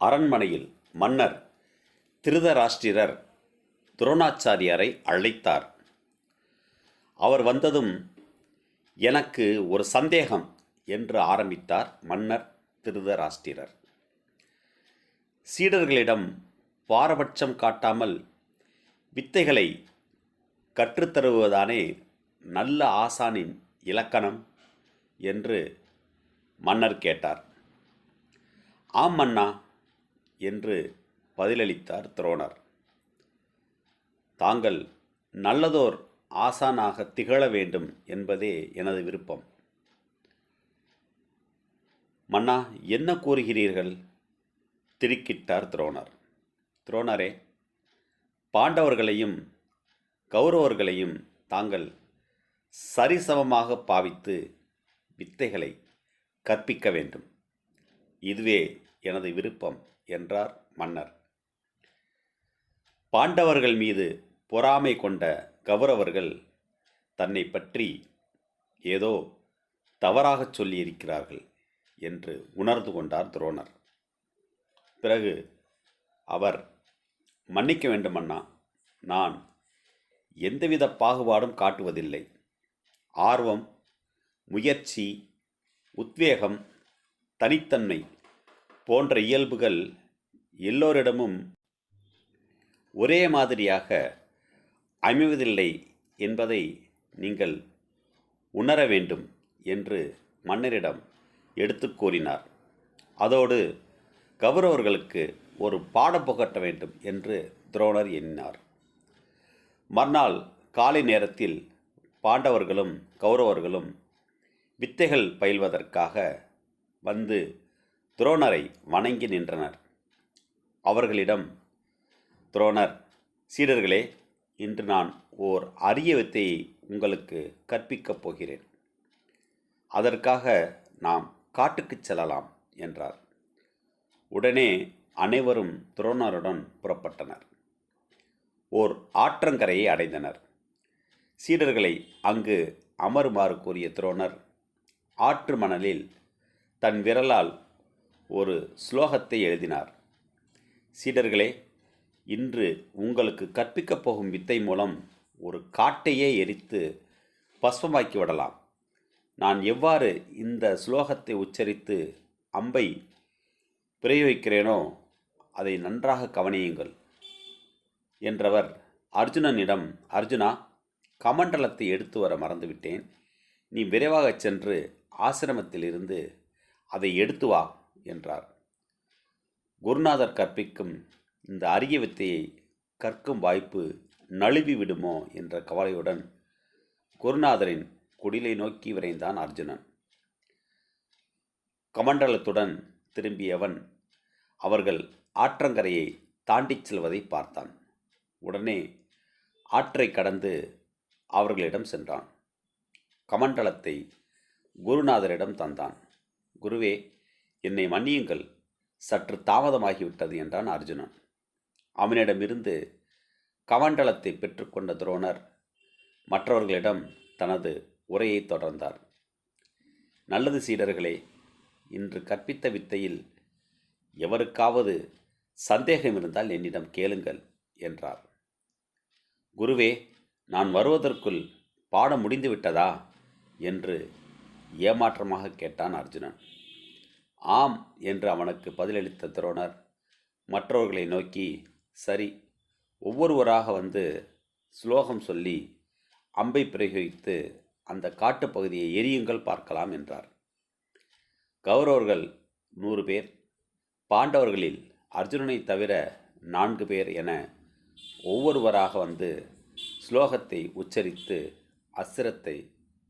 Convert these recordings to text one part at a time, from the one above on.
அரண்மனையில் மன்னர் திருதராஷ்டிரர் துரோணாச்சாரியாரை அழைத்தார். அவர் வந்ததும் எனக்கு ஒரு சந்தேகம் என்று ஆரம்பித்தார் மன்னர் திருதராஷ்டிரர். சீடர்களிடம் பாரபட்சம் காட்டாமல் வித்தைகளை கற்றுத்தருவதானே நல்ல ஆசானின் இலக்கணம் என்று மன்னர் கேட்டார். ஆம் மன்னா என்று பதிலளித்தார் துரோணர். தாங்கள் நல்லதோர் ஆசானாக திகழ வேண்டும் என்பதே எனது விருப்பம். மன்னா என்ன கூறுகிறீர்கள்? திருக்கிட்டார் துரோணர். துரோணரே பாண்டவர்களையும் கௌரவர்களையும் தாங்கள் சரிசமமாக பாவித்து வித்தைகளை கற்பிக்க வேண்டும். இதுவே எனது விருப்பம் என்றார் மன்னர். பாண்டவர்கள் மீது பொறாமை கொண்ட கௌரவர்கள் தன்னை பற்றி ஏதோ தவறாகச் சொல்லியிருக்கிறார்கள் என்று உணர்ந்து கொண்டார் துரோணர். பிறகு அவர் மன்னிக்க வேண்டுமண்ணா நான் எந்தவித பாகுபாடும் காட்டுவதில்லை. ஆர்வம் முயற்சி உத்வேகம் தனித்தன்மை போன்ற இயல்புகள் எல்லோரிடமும் ஒரே மாதிரியாக அமைவதில்லை என்பதை நீங்கள் உணர வேண்டும் என்று மன்னரிடம் எடுத்து கூறினார். அதோடு கௌரவர்களுக்கு ஒரு பாடம் புகட்ட வேண்டும் என்று துரோணர் எண்ணினார். மறுநாள் காலை நேரத்தில் பாண்டவர்களும் கௌரவர்களும் வித்தைகள் பயில்வதற்காக வந்து துரோணரை வணங்கி நின்றனர். அவர்களிடம் துரோணர் சீடர்களே இன்று நான் ஓர் அரிய வித்தையை உங்களுக்கு கற்பிக்கப் போகிறேன். அதற்காக நாம் காட்டுக்குச் செல்லலாம் என்றார். உடனே அனைவரும் துரோணருடன் புறப்பட்டனர். ஓர் ஆற்றங்கரையை அடைந்தனர். சீடர்களை அங்கு அமருமாறு கூறிய துரோணர் ஆற்று மணலில் தன் விரலால் ஒரு ஸ்லோகத்தை எழுதினார். சீடர்களே இன்று உங்களுக்கு கற்பிக்கப் போகும் வித்தை மூலம் ஒரு காட்டையே எரித்து பஸ்பமாக்கி விடலாம். நான் எவ்வாறு இந்த ஸ்லோகத்தை உச்சரித்து அம்பை பிரயோகிக்கிறேனோ அதை நன்றாக கவனியுங்கள் என்றவர் அர்ஜுனனிடம் அர்ஜுனா கமண்டலத்தை எடுத்து வர மறந்துவிட்டேன். நீ விரைவாகச் சென்று ஆசிரமத்திலிருந்து அதை எடுத்து வா. என்றார். குருநாதர் கற்பிக்கும் இந்த அரிய வித்தையை கற்கும் வாய்ப்பு நழுவி விடுமோ என்ற கவலையுடன் குருநாதரின் குடிலை நோக்கி விரைந்தான் அர்ஜுனன். கமண்டலத்துடன் திரும்பியவன் அவர்கள் ஆற்றங்கரையை தாண்டிச் செல்வதை பார்த்தான். உடனே ஆற்றை கடந்து அவர்களிடம் சென்றான். கமண்டலத்தை குருநாதரிடம் தந்தான். குருவே என்னை மன்னியுங்கள். சற்று தாமதமாகிவிட்டது என்றான் அர்ஜுனன். அவனிடமிருந்து கமண்டலத்தை பெற்றுக்கொண்ட துரோணர் மற்றவர்களிடம் தனது உரையை தொடர்ந்தார். நல்லது சீடர்களே இன்று கற்பித்த வித்தையில் எவருக்காவது சந்தேகம் இருந்தால் என்னிடம் கேளுங்கள் என்றார். குருவே நான் வருவதற்குள் பாடம் முடிந்துவிட்டதா? என்று ஏமாற்றமாக கேட்டான் அர்ஜுனன். ஆம் என்று அவனுக்கு பதிலளித்த துரோணர் மற்றவர்களை நோக்கி சரி ஒவ்வொருவராக வந்து ஸ்லோகம் சொல்லி அம்பை பிரயோகித்து அந்த காட்டுப்பகுதியை எரியுங்கள் பார்க்கலாம் என்றார். கௌரவர்கள் நூறு பேர் பாண்டவர்களில் அர்ஜுனனை தவிர நான்கு பேர் என ஒவ்வொருவராக வந்து ஸ்லோகத்தை உச்சரித்து அஸ்திரத்தை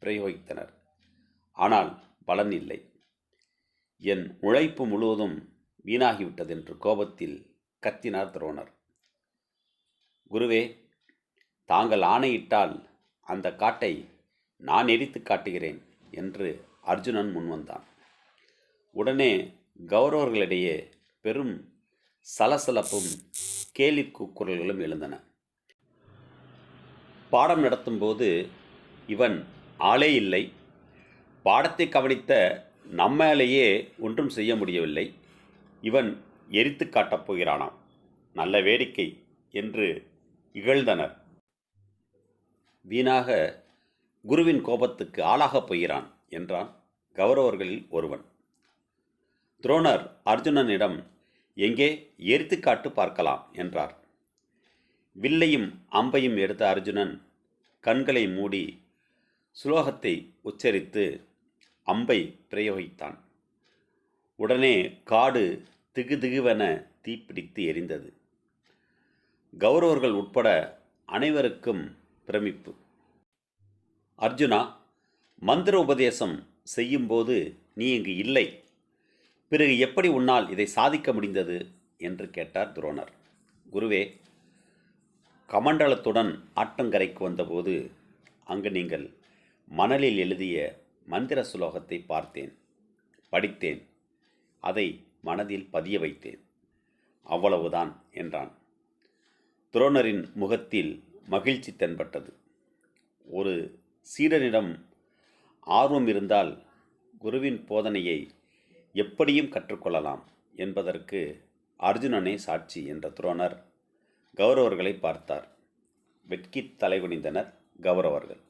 பிரயோகித்தனர். ஆனால் பலன் இல்லை. என் உழைப்பு முழுவதும் வீணாகிவிட்டதென்று கோபத்தில் கத்தினார் துரோணர். குருவே தாங்கள் ஆணையிட்டால் அந்த காட்டை நான் எரித்து காட்டுகிறேன் என்று அர்ஜுனன் முன்வந்தான் உடனே கௌரவர்களிடையே பெரும் சலசலப்பும் கேலி குரல்களும் எழுந்தன. பாடம் நடத்தும்போது இவன் ஆளே இல்லை. பாடத்தை கவனித்த நம்மாலேயே ஒன்றும் செய்ய முடியவில்லை. இவன் எரித்து காட்டப் போகிறானாம். நல்ல வேடிக்கை என்று இகழ்ந்தனர். வீணாக குருவின் கோபத்துக்கு ஆளாகப் போகிறான் என்றான் கௌரவர்களில் ஒருவன். துரோணர் அர்ஜுனனிடம் எங்கே? எரித்து காட்டு பார்க்கலாம் என்றார். வில்லையும் அம்பையும் எடுத்த அர்ஜுனன் கண்களை மூடி சுலோகத்தை உச்சரித்து அம்பை பிரயோகித்தான். உடனே காடு திகுதிகுவென தீப்பிடித்து எரிந்தது. கௌரவர்கள் உட்பட அனைவருக்கும் பிரமிப்பு. அர்ஜுனா மந்திர உபதேசம் செய்யும்போது நீ இங்கு இல்லை. பிறகு எப்படி உன்னால் இதை சாதிக்க முடிந்தது? என்று கேட்டார் துரோணர். குருவே கமண்டலத்துடன் ஆட்டங்கரைக்கு வந்தபோது அங்கு நீங்கள் மணலில் எழுதிய மந்திர சுலோகத்தை பார்த்தேன். படித்தேன். அதை மனதில் பதிய வைத்தேன். அவ்வளவுதான் என்றான். துரோணரின் முகத்தில் மகிழ்ச்சி தென்பட்டது. ஒரு சீடனிடம் ஆர்வம் இருந்தால் குருவின் போதனையை எப்படியும் கற்றுக்கொள்ளலாம் என்பதற்கு அர்ஜுனனே சாட்சி என்ற துரோணர் கௌரவர்களை பார்த்தார். வெட்கித் தலைகுனிந்தனர் கௌரவர்கள்.